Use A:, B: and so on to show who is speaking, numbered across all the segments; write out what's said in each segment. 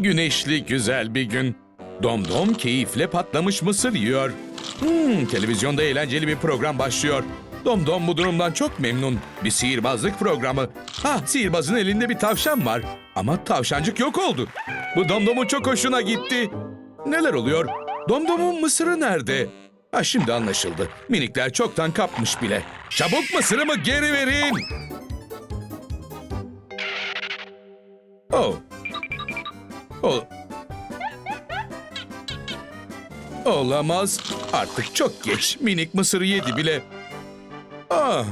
A: Güneşli güzel bir gün. Domdom keyifle patlamış mısır yiyor. Hmm, televizyonda eğlenceli bir program başlıyor. Domdom bu durumdan çok memnun. Bir sihirbazlık programı. Ha, sihirbazın elinde bir tavşan var. Ama tavşancık yok oldu. Bu Domdom'un çok hoşuna gitti. Neler oluyor? Domdom'un mısırı nerede? Ha şimdi anlaşıldı. Minikler çoktan kapmış bile. Çabuk mısırımı geri verin. Oh. Oh. Olamaz. Artık çok geç. Minik mısırı yedi bile. Ah.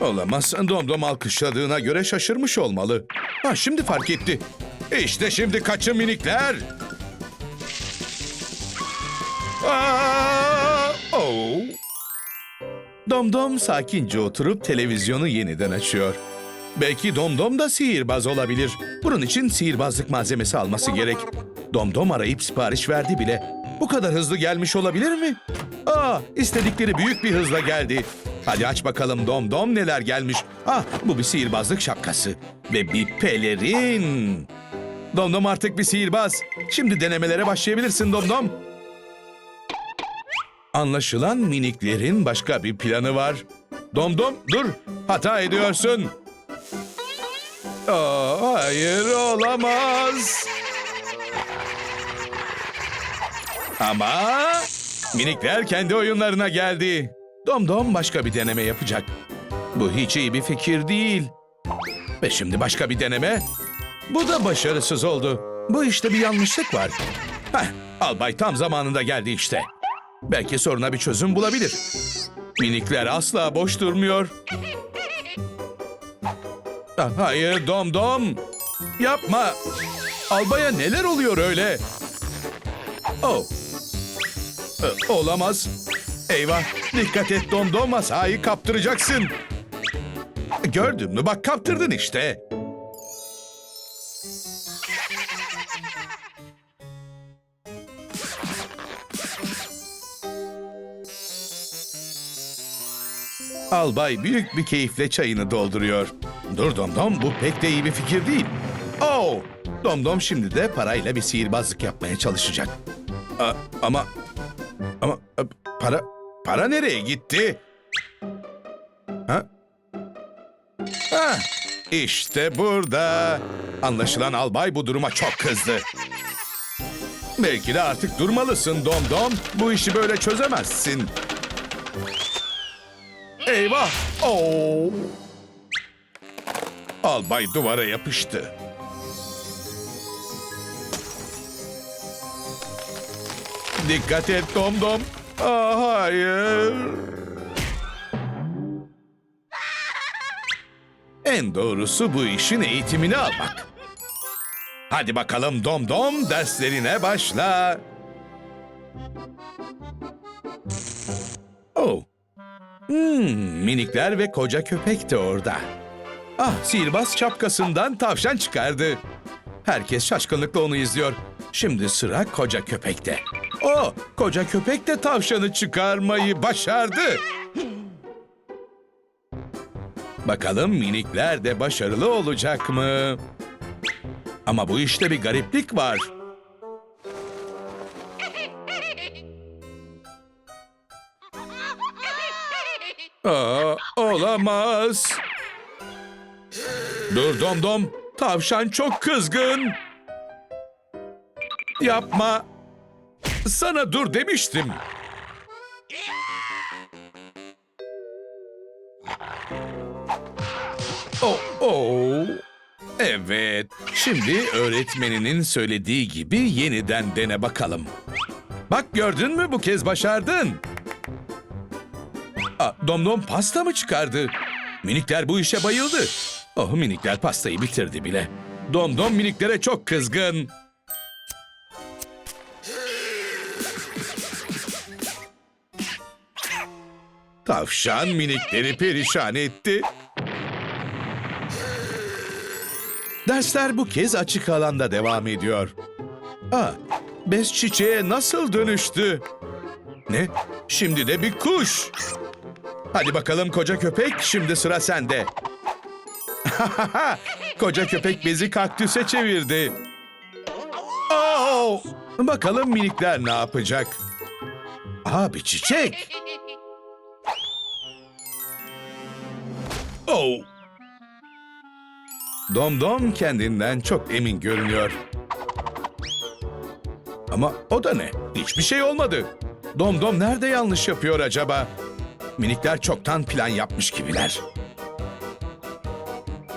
A: Olamaz. Domdom alkışladığına göre şaşırmış olmalı. Ha şimdi fark etti. İşte şimdi kaçın minikler. Aa! Oh. Domdom sakince oturup televizyonu yeniden açıyor. Belki Domdom da sihirbaz olabilir. Bunun için sihirbazlık malzemesi alması gerek. Domdom arayıp sipariş verdi bile. Bu kadar hızlı gelmiş olabilir mi? Aa, istedikleri büyük bir hızla geldi. Hadi aç bakalım Domdom neler gelmiş. Ah, bu bir sihirbazlık şapkası. Ve bir pelerin. Domdom artık bir sihirbaz. Şimdi denemelere başlayabilirsin Domdom. Anlaşılan miniklerin başka bir planı var. Domdom dur, hata ediyorsun. Aa, hayır olamaz. Ama minikler kendi oyunlarına geldi. Domdom başka bir deneme yapacak. Bu hiç iyi bir fikir değil. Ve şimdi başka bir deneme. Bu da başarısız oldu. Bu işte bir yanlışlık var. Heh, albay tam zamanında geldi işte. Belki soruna bir çözüm bulabilir. Minikler asla boş durmuyor. Hayır Dom Dom. Yapma. Albaya neler oluyor öyle? Oh. Olamaz. Eyvah. Dikkat et Dom Dom masayı kaptıracaksın. Gördün mü? Bak kaptırdın işte. Albay büyük bir keyifle çayını dolduruyor. Dur Domdom bu pek de iyi bir fikir değil. Oh! Domdom şimdi de parayla bir sihirbazlık yapmaya çalışacak. A- ama ama e, para para nereye gitti? Ha? Ha, işte burada. Anlaşılan albay bu duruma çok kızdı. Belki de artık durmalısın Domdom. Bu işi böyle çözemezsin. Eyvah! Oo! Albay duvara yapıştı. Dikkat et Domdom. Aa, hayır. En doğrusu bu işin eğitimini almak. Hadi bakalım Domdom derslerine başla. Oh. Hmm, minikler ve koca köpek de orada. Ah, sihirbaz şapkasından tavşan çıkardı. Herkes şaşkınlıkla onu izliyor. Şimdi sıra koca köpekte. O, koca köpek de tavşanı çıkarmayı başardı. Bakalım minikler de başarılı olacak mı? Ama bu işte bir gariplik var. Aa, olamaz. Dur dom dom. Tavşan çok kızgın. Yapma. Sana dur demiştim. Oh, oh. Evet. Şimdi öğretmeninin söylediği gibi yeniden dene bakalım. Bak gördün mü bu kez başardın. Aa, Domdom pasta mı çıkardı? Minikler bu işe bayıldı. Oh minikler pastayı bitirdi bile. Domdom miniklere çok kızgın. Tavşan minikleri perişan etti. Dersler bu kez açık alanda devam ediyor. Aa, bez çiçeğe nasıl dönüştü? Ne? Şimdi de bir kuş. Hadi bakalım koca köpek, şimdi sıra sende. koca köpek bezi kaktüse çevirdi. Oh! Bakalım minikler ne yapacak? Aa bir çiçek. Oh! Domdom kendinden çok emin görünüyor. Ama o da ne? Hiçbir şey olmadı. Domdom nerede yanlış yapıyor acaba? Minikler çoktan plan yapmış gibiler.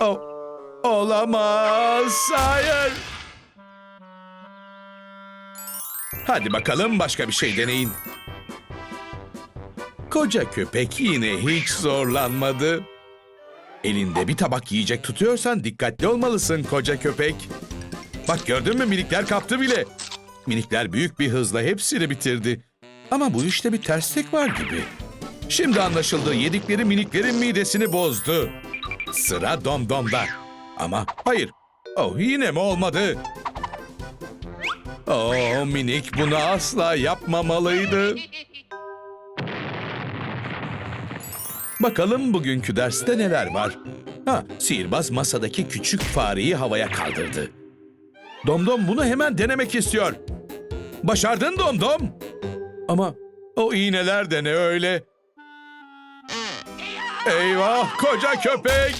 A: Oh, olamaz. Hayır. Hadi bakalım başka bir şey deneyin. Koca köpek yine hiç zorlanmadı. Elinde bir tabak yiyecek tutuyorsan dikkatli olmalısın koca köpek. Bak gördün mü minikler kaptı bile. Minikler büyük bir hızla hepsini bitirdi. Ama bu işte bir terslik var gibi. Şimdi anlaşıldı yedikleri miniklerin midesini bozdu. Sıra Domdom'da. Ama hayır. Oh yine mi olmadı? Oh minik bunu asla yapmamalıydı. Bakalım bugünkü derste neler var? Ha, sihirbaz masadaki küçük fareyi havaya kaldırdı. Domdom bunu hemen denemek istiyor. Başardın Domdom. Ama o iğneler de ne öyle? Eyvah koca köpek!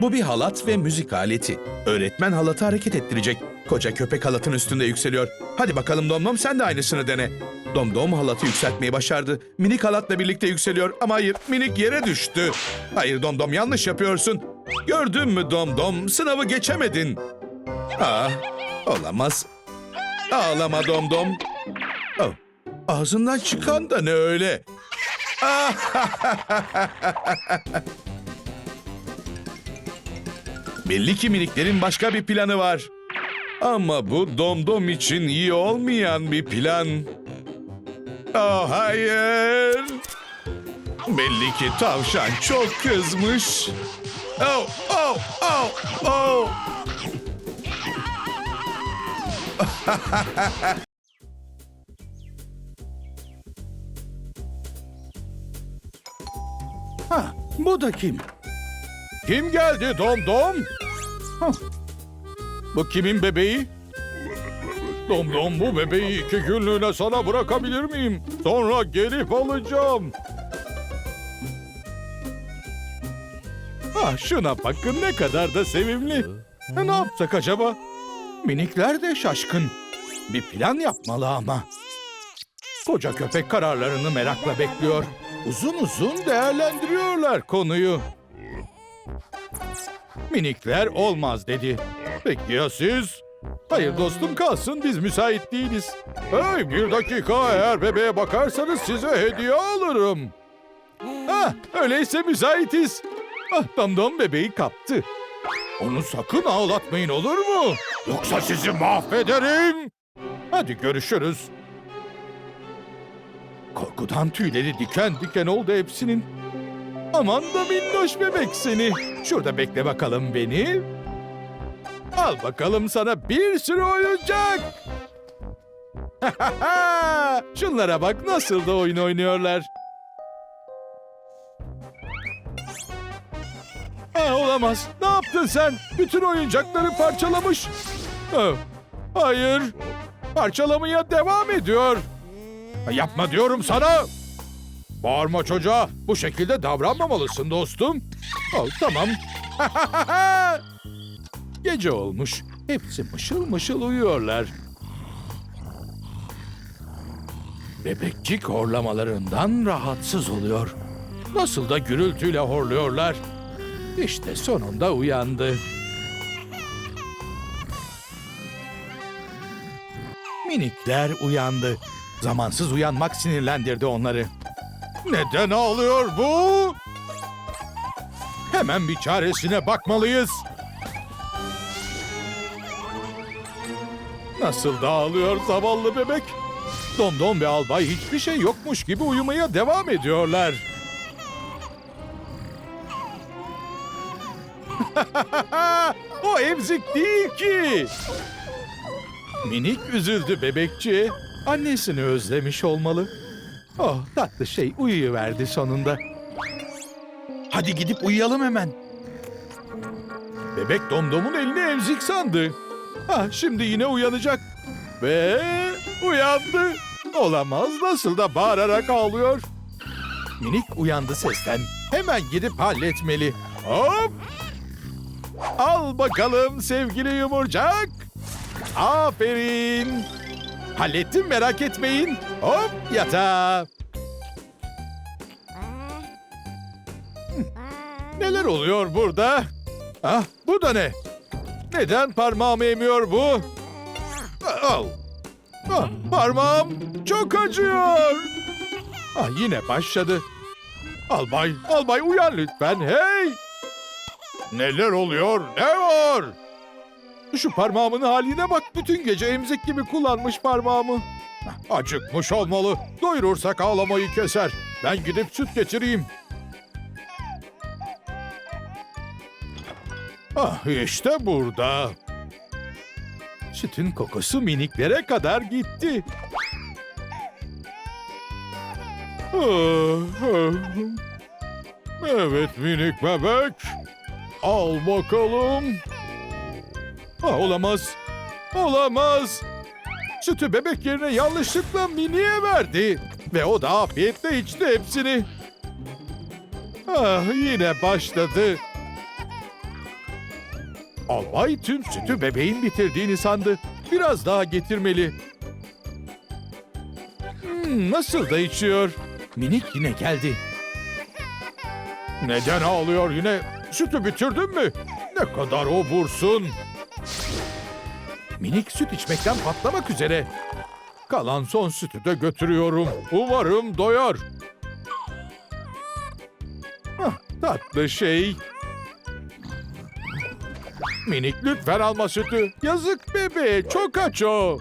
A: Bu bir halat ve müzik aleti. Öğretmen halatı hareket ettirecek. Koca köpek halatın üstünde yükseliyor. Hadi bakalım Domdom sen de aynısını dene. Domdom halatı yükseltmeyi başardı. Minik halatla birlikte yükseliyor ama hayır minik yere düştü. Hayır Domdom yanlış yapıyorsun. Gördün mü Domdom sınavı geçemedin. Aa, olamaz. Ağlama Domdom. Oh, ağzından çıkan da ne öyle? Belli ki miniklerin başka bir planı var. Ama bu domdom için iyi olmayan bir plan. Oh hayır. Belli ki tavşan çok kızmış. Oh, oh, oh, oh.
B: bu da kim? Kim geldi Dom Dom? Hah. Bu kimin bebeği? Dom Dom bu bebeği iki günlüğüne sana bırakabilir miyim? Sonra gelip alacağım. Ah şuna bakın ne kadar da sevimli. Ha, ne yapsak acaba? Minikler de şaşkın. Bir plan yapmalı ama. Koca köpek kararlarını merakla bekliyor. Uzun uzun değerlendiriyorlar konuyu. Minikler olmaz dedi. Peki ya siz? Hayır dostum kalsın biz müsait değiliz. Hey bir dakika eğer bebeğe bakarsanız size hediye alırım. Ah öyleyse müsaitiz. Ah Damdam bebeği kaptı. Onu sakın ağlatmayın olur mu? Yoksa sizi mahvederim. Hadi görüşürüz. Korkudan tüyleri diken diken oldu hepsinin. Aman da minnoş bebek seni. Şurada bekle bakalım beni. Al bakalım sana bir sürü oyuncak. Şunlara bak nasıl da oyun oynuyorlar. Ha, olamaz. Ne yaptın sen? Bütün oyuncakları parçalamış. Ha, hayır. Parçalamaya devam ediyor. Yapma diyorum sana. Bağırma çocuğa. Bu şekilde davranmamalısın dostum. Oh, tamam. Gece olmuş. Hepsi mışıl mışıl uyuyorlar. Bebekçik horlamalarından rahatsız oluyor. Nasıl da gürültüyle horluyorlar. İşte sonunda uyandı. Minikler uyandı. Zamansız uyanmak sinirlendirdi onları. Neden ağlıyor bu? Hemen bir çaresine bakmalıyız. Nasıl da ağlıyor zavallı bebek? Domdom ve albay hiçbir şey yokmuş gibi uyumaya devam ediyorlar. o emzik değil ki. Minik üzüldü bebekçi. Annesini özlemiş olmalı. Oh tatlı şey uyuyuverdi sonunda. Hadi gidip uyuyalım hemen. Bebek domdomun elini emzik sandı. Ah, şimdi yine uyanacak. Ve uyandı. Olamaz nasıl da bağırarak ağlıyor. Minik uyandı sesten. Hemen gidip halletmeli. Hop! Al bakalım sevgili yumurcak. Aferin. Hallettim merak etmeyin. Hop yatağa. Neler oluyor burada? Ah bu da ne? Neden parmağımı emiyor bu? Al. Ah, parmağım çok acıyor. Ah yine başladı. Albay, albay uyan lütfen. Hey! Neler oluyor? Ne var? Şu parmağımın haline bak. Bütün gece emzik gibi kullanmış parmağımı. Acıkmış olmalı. Doyurursak ağlamayı keser. Ben gidip süt getireyim. Ah işte burada. Sütün kokusu miniklere kadar gitti. Ah, ah. Evet minik bebek. Al bakalım. Ah, olamaz. Olamaz. Sütü bebek yerine yanlışlıkla miniye verdi. Ve o da afiyetle içti hepsini. Ah yine başladı. Albay tüm sütü bebeğin bitirdiğini sandı. Biraz daha getirmeli. Hmm, nasıl da içiyor? Minik yine geldi. Neden ağlıyor yine? Sütü bitirdin mi? Ne kadar obursun. Minik süt içmekten patlamak üzere. Kalan son sütü de götürüyorum. Umarım doyar. Ah, tatlı şey. Minik lütfen alma sütü. Yazık bebe çok aç o.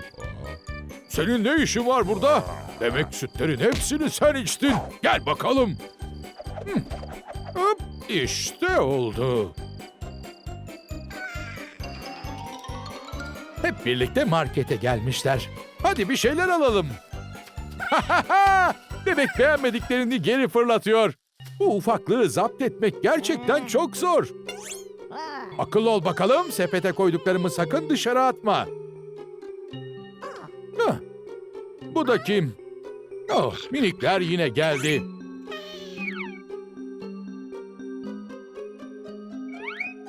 B: Senin ne işin var burada? Demek sütlerin hepsini sen içtin. Gel bakalım. Hop işte oldu. Hep birlikte markete gelmişler. Hadi bir şeyler alalım. Bebek beğenmediklerini geri fırlatıyor. Bu ufaklığı zapt etmek gerçekten çok zor. Akıllı ol bakalım, sepete koyduklarımı sakın dışarı atma. Hah, bu da kim? Oh, minikler yine geldi.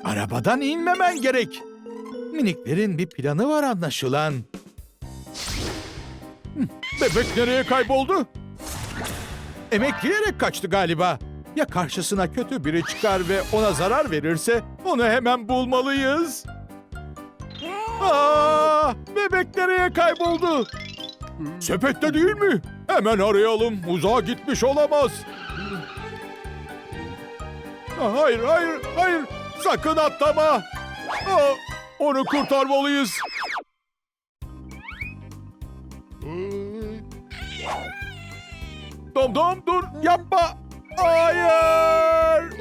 B: Arabadan inmemen gerek. Miniklerin bir planı var anlaşılan. Hı, Bebek nereye kayboldu? Emekleyerek kaçtı galiba. Ya karşısına kötü biri çıkar ve ona zarar verirse onu hemen bulmalıyız. Aa, bebek nereye kayboldu? Sepette değil mi? Hemen arayalım. Uzağa gitmiş olamaz. Hayır, hayır, hayır. Sakın atlama. Aa, onu kurtarmalıyız. Dom dom dur yapma. Hayır.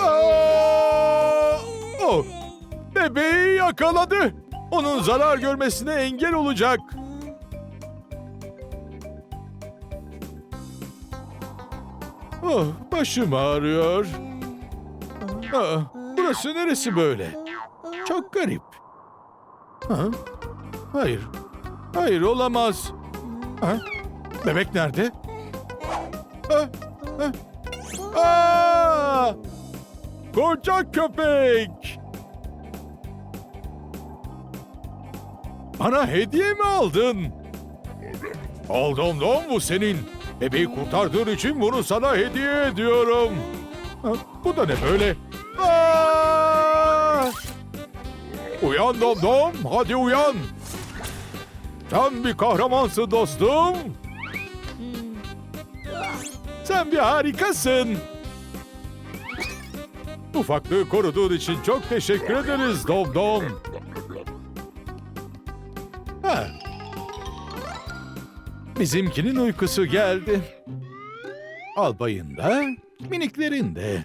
B: Aa! Oh, bebeği yakaladı. Onun zarar görmesine engel olacak. Oh, başım ağrıyor. Aa, burası neresi böyle? Çok garip. Ha? Hayır. Hayır olamaz. Ha? Bebek nerede? Ha? Ha? Aa! Koca köpek! Bana hediye mi aldın? Aldım dom bu senin. Bebeği kurtardığın için bunu sana hediye ediyorum. Ha, bu da ne böyle? Uyan dom dom, hadi uyan. Sen bir kahramansın dostum. Sen bir harikasın. Ufaklığı koruduğun için çok teşekkür ederiz Dom Dom. Ha. Bizimkinin uykusu geldi. Albayın da, miniklerin de.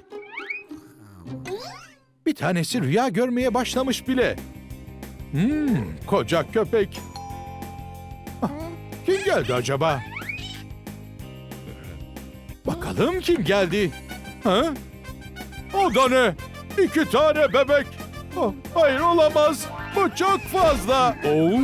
B: Bir tanesi rüya görmeye başlamış bile. Hmm, koca köpek. Ah, Kim geldi acaba? Bakalım kim geldi? Ha? O da ne? İki tane bebek. Oh, hayır olamaz. Bu çok fazla. Oo,